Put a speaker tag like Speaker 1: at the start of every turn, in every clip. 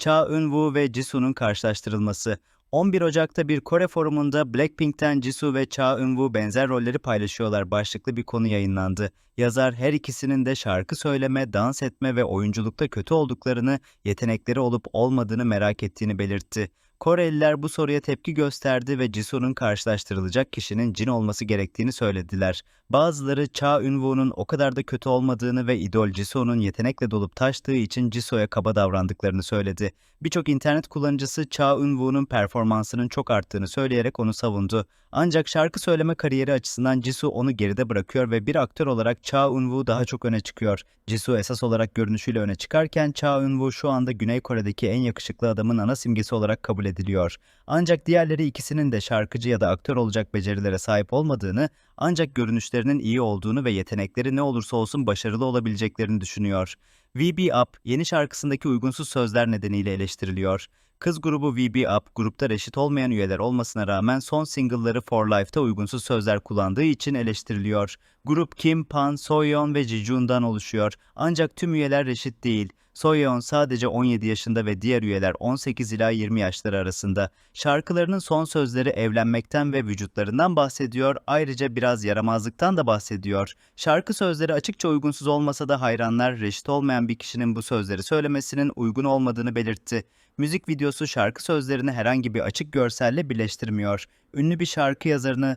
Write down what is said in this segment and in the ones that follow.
Speaker 1: Cha Eun-woo ve Jisoo'nun karşılaştırılması. 11 Ocak'ta bir Kore forumunda Blackpink'ten Jisoo ve Cha Eun-woo benzer rolleri paylaşıyorlar başlıklı bir konu yayınlandı. Yazar her ikisinin de şarkı söyleme, dans etme ve oyunculukta kötü olduklarını, yetenekleri olup olmadığını merak ettiğini belirtti. Koreliler bu soruya tepki gösterdi ve Jisoo'nun karşılaştırılacak kişinin Jin olması gerektiğini söylediler. Bazıları Cha Eun-woo'nun o kadar da kötü olmadığını ve idol Jisoo'nun yetenekle dolup taştığı için Jisoo'ya kaba davrandıklarını söyledi. Birçok internet kullanıcısı Cha Eun-woo'nun performansının çok arttığını söyleyerek onu savundu. Ancak şarkı söyleme kariyeri açısından Jisoo onu geride bırakıyor ve bir aktör olarak Cha Eun-woo daha çok öne çıkıyor. Jisoo esas olarak görünüşüyle öne çıkarken Cha Eun-woo şu anda Güney Kore'deki en yakışıklı adamın ana simgesi olarak kabul ediliyor. Ancak diğerleri ikisinin de şarkıcı ya da aktör olacak becerilere sahip olmadığını, ancak görünüşlerinin iyi olduğunu ve yetenekleri ne olursa olsun başarılı olabileceklerini düşünüyor. VB Up yeni şarkısındaki uygunsuz sözler nedeniyle eleştiriliyor. Kız grubu VB Up, grupta reşit olmayan üyeler olmasına rağmen son single'ları For Life'ta uygunsuz sözler kullandığı için eleştiriliyor. Grup Kim, Pan, Soyeon ve Jijun'dan oluşuyor. Ancak tüm üyeler reşit değil. Soyeon sadece 17 yaşında ve diğer üyeler 18 ila 20 yaşları arasında. Şarkılarının son sözleri evlenmekten ve vücutlarından bahsediyor, ayrıca biraz yaramazlıktan da bahsediyor. Şarkı sözleri açıkça uygunsuz olmasa da hayranlar reşit olmayan bir kişinin bu sözleri söylemesinin uygun olmadığını belirtti. Müzik videosu şarkı sözlerini herhangi bir açık görselle birleştirmiyor. Ünlü bir şarkı yazarını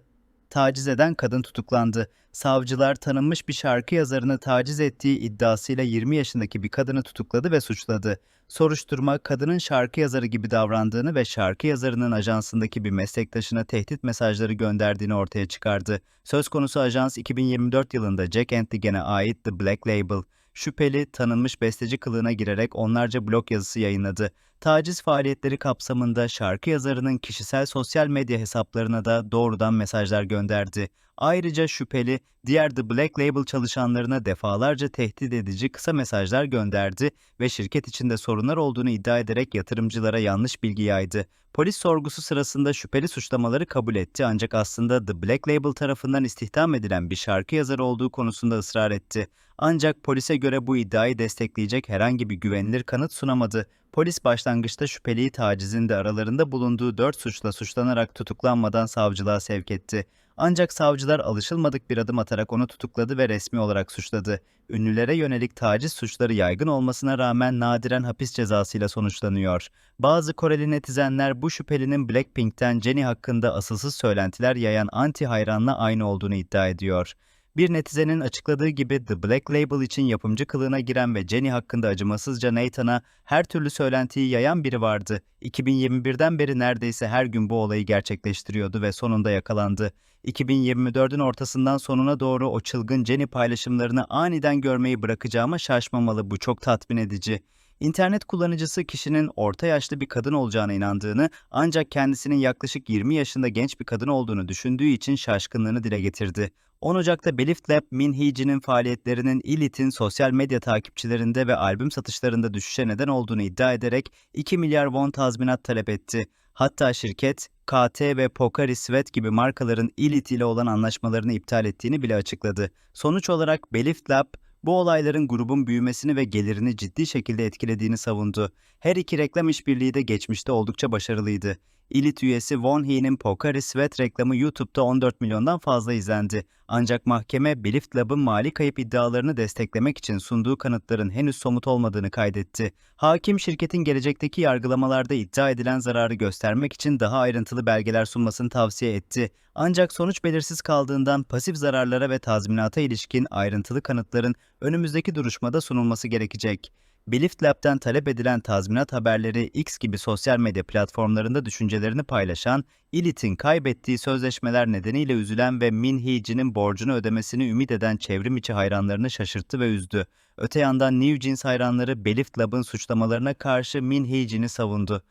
Speaker 1: taciz eden kadın tutuklandı. Savcılar tanınmış bir şarkı yazarını taciz ettiği iddiasıyla 20 yaşındaki bir kadını tutukladı ve suçladı. Soruşturma, kadının şarkı yazarı gibi davrandığını ve şarkı yazarının ajansındaki bir meslektaşına tehdit mesajları gönderdiğini ortaya çıkardı. Söz konusu ajans 2024 yılında Jack Antigen'e ait The Black Label, şüpheli tanınmış besteci kılığına girerek onlarca blog yazısı yayınladı. Taciz faaliyetleri kapsamında şarkı yazarının kişisel sosyal medya hesaplarına da doğrudan mesajlar gönderdi. Ayrıca şüpheli diğer The Black Label çalışanlarına defalarca tehdit edici kısa mesajlar gönderdi ve şirket içinde sorunlar olduğunu iddia ederek yatırımcılara yanlış bilgi yaydı. Polis sorgusu sırasında şüpheli suçlamaları kabul etti ancak aslında The Black Label tarafından istihdam edilen bir şarkı yazarı olduğu konusunda ısrar etti. Ancak polise göre bu iddiayı destekleyecek herhangi bir güvenilir kanıt sunamadı. Polis başlangıçta şüpheliyi tacizin de aralarında bulunduğu dört suçla suçlanarak tutuklanmadan savcılığa sevk etti. Ancak savcılar alışılmadık bir adım atarak onu tutukladı ve resmi olarak suçladı. Ünlülere yönelik taciz suçları yaygın olmasına rağmen nadiren hapis cezasıyla sonuçlanıyor. Bazı Koreli netizenler bu şüphelinin Blackpink'ten Jennie hakkında asılsız söylentiler yayan anti hayranla aynı olduğunu iddia ediyor. Bir netizenin açıkladığı gibi The Black Label için yapımcı kılığına giren ve Jennie hakkında acımasızca Nathan'a her türlü söylentiyi yayan biri vardı. 2021'den beri neredeyse her gün bu olayı gerçekleştiriyordu ve sonunda yakalandı. 2024'ün ortasından sonuna doğru o çılgın Jennie paylaşımlarını aniden görmeyi bırakacağıma şaşmamalı bu çok tatmin edici. İnternet kullanıcısı kişinin orta yaşlı bir kadın olacağına inandığını ancak kendisinin yaklaşık 20 yaşında genç bir kadın olduğunu düşündüğü için şaşkınlığını dile getirdi. 10 Ocak'ta Belift Lab, Min Hee-jin'in faaliyetlerinin Elite'in sosyal medya takipçilerinde ve albüm satışlarında düşüşe neden olduğunu iddia ederek 2 milyar won tazminat talep etti. Hatta şirket, KT ve Pocari Sweat gibi markaların Elite ile olan anlaşmalarını iptal ettiğini bile açıkladı. Sonuç olarak Belift Lab, bu olayların grubun büyümesini ve gelirini ciddi şekilde etkilediğini savundu. Her iki reklam işbirliği de geçmişte oldukça başarılıydı. Elite üyesi Won Hee'nin Pocari Sweat reklamı YouTube'da 14 milyondan fazla izlendi. Ancak mahkeme Belift Lab'ın mali kayıp iddialarını desteklemek için sunduğu kanıtların henüz somut olmadığını kaydetti. Hakim şirketin gelecekteki yargılamalarda iddia edilen zararı göstermek için daha ayrıntılı belgeler sunmasını tavsiye etti. Ancak sonuç belirsiz kaldığından pasif zararlara ve tazminata ilişkin ayrıntılı kanıtların önümüzdeki duruşmada sunulması gerekecek. Belift Lab'den talep edilen tazminat haberleri X gibi sosyal medya platformlarında düşüncelerini paylaşan, Elite'in kaybettiği sözleşmeler nedeniyle üzülen ve Min Hee-jin'in borcunu ödemesini ümit eden çevrim içi hayranlarını şaşırttı ve üzdü. Öte yandan New Jeans hayranları Belift Lab'ın suçlamalarına karşı Min Hee-jin'i savundu.